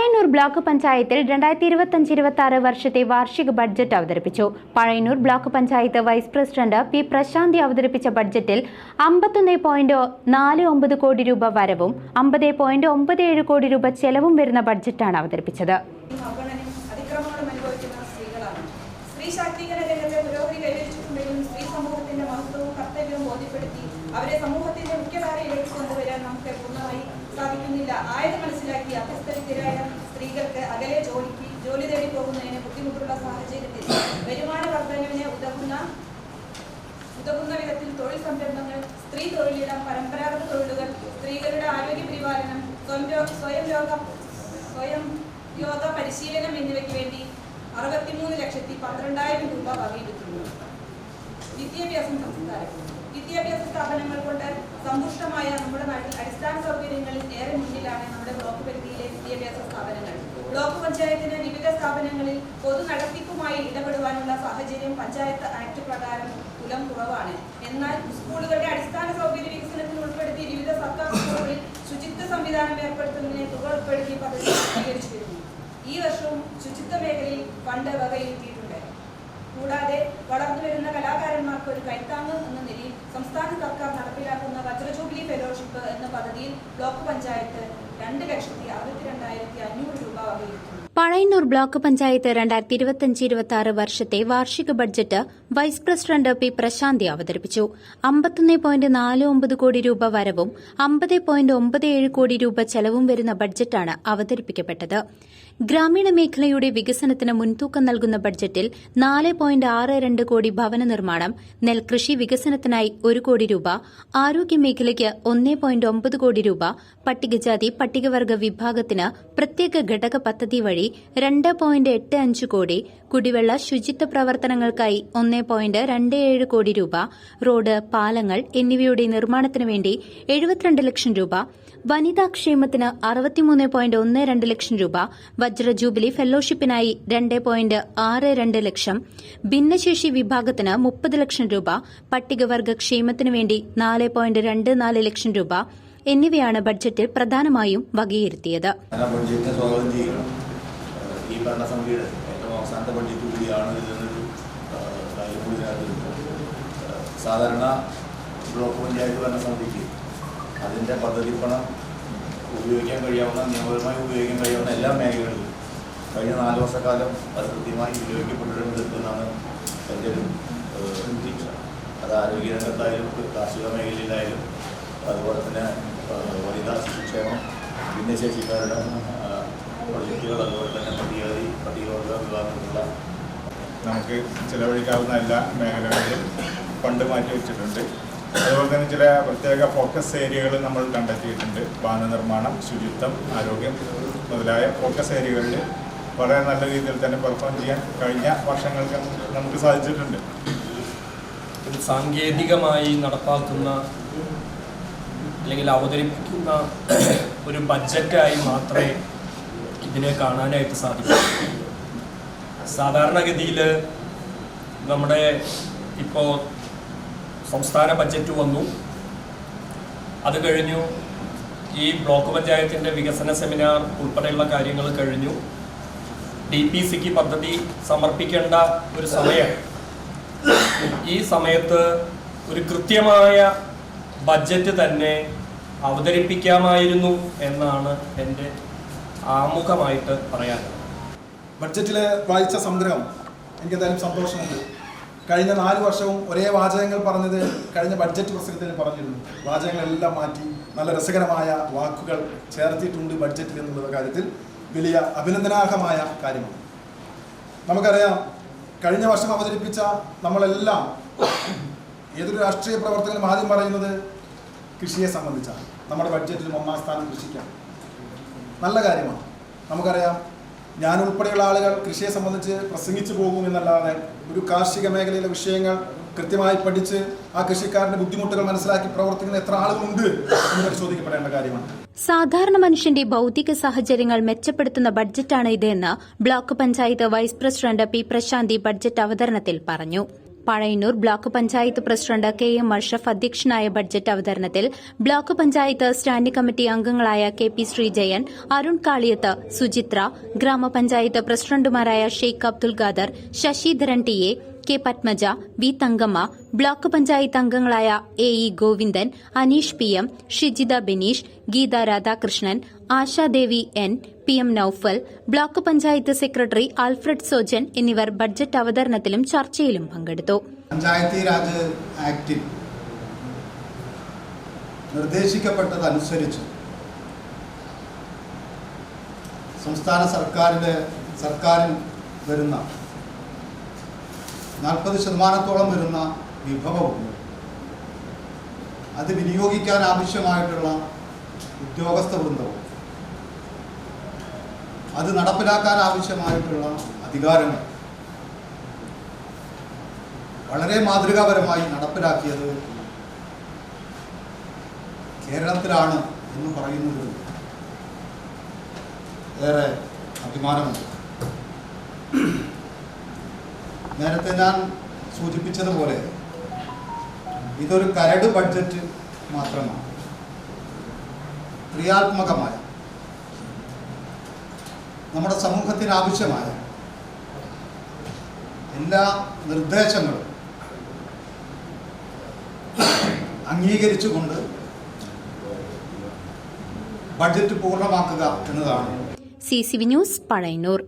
Pazhayannur block പഞ്ചായത്തിൽ രണ്ടായിരത്തി ഇരുപത്തഞ്ച് ഇരുപത്തി ആറ് വർഷത്തെ വാർഷിക ബഡ്ജറ്റ് അവതരിപ്പിച്ചു. Pazhayannur block panchayat vice president P Prasanthi അവതരിപ്പിച്ച ബഡ്ജറ്റിൽ അമ്പത്തൊന്ന് പോയിന്റ് നാല് ഒമ്പത് കോടി രൂപ വരവും അമ്പത് പോയിന്റ് ഒമ്പത് ഏഴ് കോടി രൂപ ചെലവും വരുന്ന ബഡ്ജറ്റാണ് അവതരിപ്പിച്ചത്. അവരെ സമൂഹത്തിന്റെ മുഖ്യധാരയിലേക്ക് കൊണ്ടുവരാൻ നമുക്ക് പൂർണമായി സാധിക്കുന്നില്ല. ആയത് മനസ്സിലാക്കി അഭ്യസ്തരിതരായ ബുദ്ധിമുട്ടുള്ള സാഹചര്യത്തിൽ വരുമാന വർധനവിന് ഉതകുന്ന ഉതകുന്ന വിധത്തിൽ തൊഴിൽ സംരംഭങ്ങൾ സ്ത്രീ തൊഴിലിടം പരമ്പരാഗത തൊഴിലുകൾ സ്ത്രീകളുടെ ആരോഗ്യ പരിപാലനം സ്വയം രോഗം സ്വയം യോഗ പരിശീലനം എന്നിവയ്ക്ക് വേണ്ടി അറുപത്തിമൂന്ന് ലക്ഷത്തി പന്ത്രണ്ടായിരം രൂപ വകയിരുത്തുന്നു. വിദ്യാഭ്യാസം സംസ്കാരം. വിദ്യാഭ്യാസ സ്ഥാപനങ്ങൾ കൊണ്ട് സമ്പുഷ്ടമായ നമ്മുടെ നാട്ടിൽ അടിസ്ഥാന സൗകര്യങ്ങളിൽ ഏറെ മുന്നിലാണ് നമ്മുടെ ബ്ലോക്ക് പരിധിയിലെ വിദ്യാഭ്യാസ സ്ഥാപനങ്ങൾ. ബ്ലോക്ക് പഞ്ചായത്തിന് വിവിധ സ്ഥാപനങ്ങളിൽ പൊതു നടത്തിപ്പുമായി ഇടപെടുവാനുള്ള സാഹചര്യം പഞ്ചായത്ത് ആക്ട് പ്രകാരം കുലം കുറവാണ്. എന്നാൽ സ്കൂളുകളുടെ അടിസ്ഥാന സൗകര്യ വികസനത്തിൽ ഉൾപ്പെടുത്തി വിവിധ സർക്കാർ സ്കൂളുകളിൽ ശുചിത്വ സംവിധാനം ഏർപ്പെടുത്തുന്നതിനെ തുക ഉൾപ്പെടുത്തി പദ്ധതി സ്വീകരിച്ചു വരുന്നു. ഈ വർഷവും ശുചിത്വ മേഖലയിൽ ഫണ്ട് വകയിരുത്തിയിട്ടുണ്ട്. കൂടാതെ വളർന്നു വരുന്ന കലാകാരന്മാർക്ക് ഒരു കൈത്താങ്ങ് എന്ന നിലയിൽ സംസ്ഥാന സർക്കാർ നടപ്പിലാക്കുന്ന വജ്രജൂബിലി ഫെലോഷിപ്പ് എന്ന പദ്ധതിയിൽ ബ്ലോക്ക് പഞ്ചായത്ത് രണ്ട് ലക്ഷത്തി അറുപത്തി രണ്ടായിരത്തി അഞ്ഞൂറ് രൂപ വകയിരുത്തുന്നു. പഴയന്നൂർ ബ്ലോക്ക് പഞ്ചായത്ത് രണ്ടായിരത്തി ഇരുപത്തിയഞ്ച് ഇരുപത്തി ആറ് വർഷത്തെ വാർഷിക budget vice president P Prasanthi അവതരിപ്പിച്ചു. അമ്പത്തൊന്ന് പോയിന്റ് നാല് ഒമ്പത് കോടി രൂപ വരവും അമ്പത് പോയിന്റ് ഒമ്പത് ഏഴ് കോടി രൂപ ചെലവും വരുന്ന ബഡ്ജറ്റാണ് അവതരിപ്പിക്കപ്പെട്ടത്. ഗ്രാമീണ മേഖലയുടെ വികസനത്തിന് മുൻതൂക്കം നൽകുന്ന ബഡ്ജറ്റിൽ നാല് പോയിന്റ് ആറ് രണ്ട് കോടി ഭവന നിർമ്മാണം നെൽകൃഷി വികസനത്തിനായി ഒരു കോടി രൂപ ആരോഗ്യ മേഖലയ്ക്ക് ഒന്ന് പോയിന്റ് ഒമ്പത് കോടി രൂപ പട്ടികജാതി പട്ടികവർഗ വിഭാഗത്തിന് പ്രത്യേക ഘടക പദ്ധതി വഴി രണ്ട് പോയിന്റ് എട്ട് അഞ്ച് കോടി കുടിവെള്ള ശുചിത്വ പ്രവർത്തനങ്ങൾക്കായി ഒന്ന് പോയിന്റ് രണ്ട് ഏഴ് കോടി രൂപ റോഡ് പാലങ്ങൾ എന്നിവയുടെ നിർമ്മാണത്തിന് വേണ്ടി എഴുപത്തിരണ്ട് ലക്ഷം രൂപ വനിതാ ക്ഷേമത്തിന് അറുപത്തിമൂന്ന് പോയിന്റ് ഒന്ന് രണ്ട് ലക്ഷം രൂപ വജ്ര ജൂബിലി ഫെലോഷിപ്പിനായി രണ്ട് പോയിന്റ് ആറ് രണ്ട് ലക്ഷം ഭിന്നശേഷി വിഭാഗത്തിന് മുപ്പത് ലക്ഷം രൂപ പട്ടികവർഗ ക്ഷേമത്തിനു വേണ്ടി നാല് പോയിന്റ് രണ്ട് നാല് ലക്ഷം രൂപ എന്നിവയാണ് ബഡ്ജറ്റിൽ പ്രധാനമായും വകയിരുത്തിയത് ഞാൻ ആ ബഡ്ജറ്റിനെ സ്വാഗതം ചെയ്യണം ഈ ഭരണസമിതിയുടെ ഏറ്റവും അവസാനത്തെ ബഡ്ജറ്റ് കൂടിയാണ് ഇതെന്നൊരു കാര്യം കൂടി സാധാരണ ബ്ലോക്ക് പഞ്ചായത്ത് ഭരണസമിതിക്ക് അതിന്റെ പദ്ധതി പണം ഉപയോഗിക്കാൻ കഴിയാവുന്ന നിയമപരമായി ഉപയോഗിക്കാൻ കഴിയാവുന്ന എല്ലാ മേഖലകളിലും കഴിഞ്ഞ നാല് വർഷക്കാലം അത് കൃത്യമായി ഉപയോഗിക്കപ്പെട്ടിട്ടുണ്ട് എന്റെ ഒരു പ്രതീക്ഷ അത് ആരോഗ്യരംഗത്തായാലും കാർഷിക മേഖലയിലായാലും അതുപോലെ തന്നെ വനിതാ ശിശുക്ഷേമം ഭിന്നശേഷിക്കാരുടെ പ്രൊജക്റ്റുകൾ അതുപോലെ തന്നെ പട്ടികജാതി പട്ടികവർഗ വിഭാഗത്തിലുള്ള നമുക്ക് ചിലവഴിക്കാവുന്ന എല്ലാ മേഖലകളിലും ഫണ്ട് മാറ്റി വെച്ചിട്ടുണ്ട്. അതുപോലെ തന്നെ ചില പ്രത്യേക ഫോക്കസ് ഏരിയകൾ നമ്മൾ കണ്ടെത്തിയിട്ടുണ്ട്. ഭവന നിർമ്മാണം ശുചിത്വം ആരോഗ്യം മുതലായ ഫോക്കസ് ഏരിയകളിൽ വളരെ നല്ല രീതിയിൽ തന്നെ പെർഫോം ചെയ്യാൻ കഴിഞ്ഞ വർഷങ്ങൾക്ക് നമുക്ക് സാധിച്ചിട്ടുണ്ട്. സാങ്കേതികമായി നടപ്പാക്കുന്ന അല്ലെങ്കിൽ അവതരിപ്പിക്കുന്ന ഒരു ബഡ്ജറ്റായി മാത്രമേ ഇതിനെ കാണാനായിട്ട് സാധിക്കും. സാധാരണഗതിയിൽ നമ്മുടെ ഇപ്പോൾ സംസ്ഥാന ബജറ്റ് വന്നു. അത് കഴിഞ്ഞു. ഈ ബ്ലോക്ക് പഞ്ചായത്തിന്റെ വികസന സെമിനാർ ഉൾപ്പെടെയുള്ള കാര്യങ്ങൾ കഴിഞ്ഞു. ഡി പി സിക്ക് പദ്ധതി സമർപ്പിക്കേണ്ട ഒരു സമയം. ഈ സമയത്ത് ഒരു കൃത്യമായ ബജറ്റ് തന്നെ അവതരിപ്പിക്കാമായിരുന്നു എന്നാണ് എന്റെ ആമുഖമായിട്ട് പറയാനുള്ളത് ബഡ്ജറ്റിൽ വായിച്ച സംഗ്രഹം എനിക്ക് എന്തായാലും സന്തോഷമുണ്ട്. കഴിഞ്ഞ നാല് വർഷവും ഒരേ വാചകങ്ങൾ പറഞ്ഞത് കഴിഞ്ഞ ബഡ്ജറ്റ് പ്രസംഗത്തിൽ പറഞ്ഞിരുന്നു. വാചകങ്ങളെല്ലാം മാറ്റി നല്ല രസകരമായ വാക്കുകൾ ചേർത്തിട്ടുണ്ട് ബഡ്ജറ്റിൽ എന്നുള്ള കാര്യത്തിൽ. വലിയ അഭിനന്ദനാർഹമായ കാര്യമാണ്. നമുക്കറിയാം കഴിഞ്ഞ വർഷം അവതരിപ്പിച്ച നമ്മളെല്ലാം ഏതൊരു രാഷ്ട്രീയ പ്രവർത്തകനും ആദ്യം പറയുന്നത് കൃഷിയെ സംബന്ധിച്ചാണ്. നമ്മുടെ ബഡ്ജറ്റിൽ ഒന്നാം സ്ഥാനം കൃഷിക്കാണ്. നല്ല കാര്യമാണ്. നമുക്കറിയാം ഞാൻ ഉൾപ്പെടെയുള്ള ആളുകൾ കൃഷിയെ സംബന്ധിച്ച് പ്രസംഗിച്ചു പോകുമെന്നല്ലാതെ ഒരു കാർഷിക മേഖലയിലെ വിഷയങ്ങൾ കൃത്യമായി പഠിച്ച് ആ കൃഷിക്കാരന്റെ ബുദ്ധിമുട്ടുകൾ മനസ്സിലാക്കി പ്രവർത്തിക്കുന്ന എത്ര ആളുകളുണ്ട് എന്ന് പരിശോധിക്കപ്പെടേണ്ട കാര്യമാണ്. സാധാരണ മനുഷ്യന്റെ ഭൌതിക സാഹചര്യങ്ങൾ മെച്ചപ്പെടുത്തുന്ന ബഡ്ജറ്റാണ് ഇതെന്ന് block panchayat vice president P Prasanthi budget അവതരണത്തിൽ പറഞ്ഞു. Pazhayannur block panchayat president K M Ashraf അധ്യക്ഷനായ ബഡ്ജറ്റ് അവതരണത്തിൽ ബ്ലോക്ക് പഞ്ചായത്ത് സ്റ്റാൻഡിംഗ് കമ്മിറ്റി അംഗങ്ങളായ കെ പി ശ്രീജയൻ അരുൺ കാളിയത്ത് സുചിത്ര ഗ്രാമപഞ്ചായത്ത് പ്രസിഡന്റുമാരായ Sheikh Abdul Khader Sasidharan T A K Padmaja V Thankamma block panchayat അംഗങ്ങളായ A E Govindan Aneesh P M Shijitha Bineesh Geetha Radhakrishnan Ashadevi N P M Noufal block panchayat secretary Alfred Sojan എന്നിവർ budget അവതരണത്തിലും ചർച്ചയിലും പങ്കെടുത്തു. പഞ്ചായത്തി രാജ് നിർദ്ദേശിക്കപ്പെട്ടതനുസരിച്ച് സംസ്ഥാന സർക്കാരിന്റെ സർക്കാരിൽ വരുന്ന നാൽപ്പത് ശതമാനത്തോളം വരുന്ന വിഭവമുണ്ട് അത് വിനിയോഗിക്കാൻ ആവശ്യമായിട്ടുള്ള ഉദ്യോഗസ്ഥ വൃന്ദവും. അത് നടപ്പിലാക്കാൻ ആവശ്യമായിട്ടുള്ള അധികാരങ്ങൾ. വളരെ മാതൃകാപരമായി നടപ്പിലാക്കിയത് കേരളത്തിലാണ് എന്ന് പറയുന്നത് ഏറെ അഭിമാനമുണ്ട്. നേരത്തെ ഞാൻ സൂചിപ്പിച്ചതുപോലെ ഇതൊരു കരട് ബഡ്ജറ്റ് മാത്രമാണ്. ക്രിയാത്മകമായ നമ്മുടെ സമൂഹത്തിന് ആവശ്യമായ എല്ലാ നിർദ്ദേശങ്ങളും അംഗീകരിച്ചുകൊണ്ട് ബഡ്ജറ്റ് പൂർണമാക്കുക എന്നതാണ്. C C V news Pazhayannur.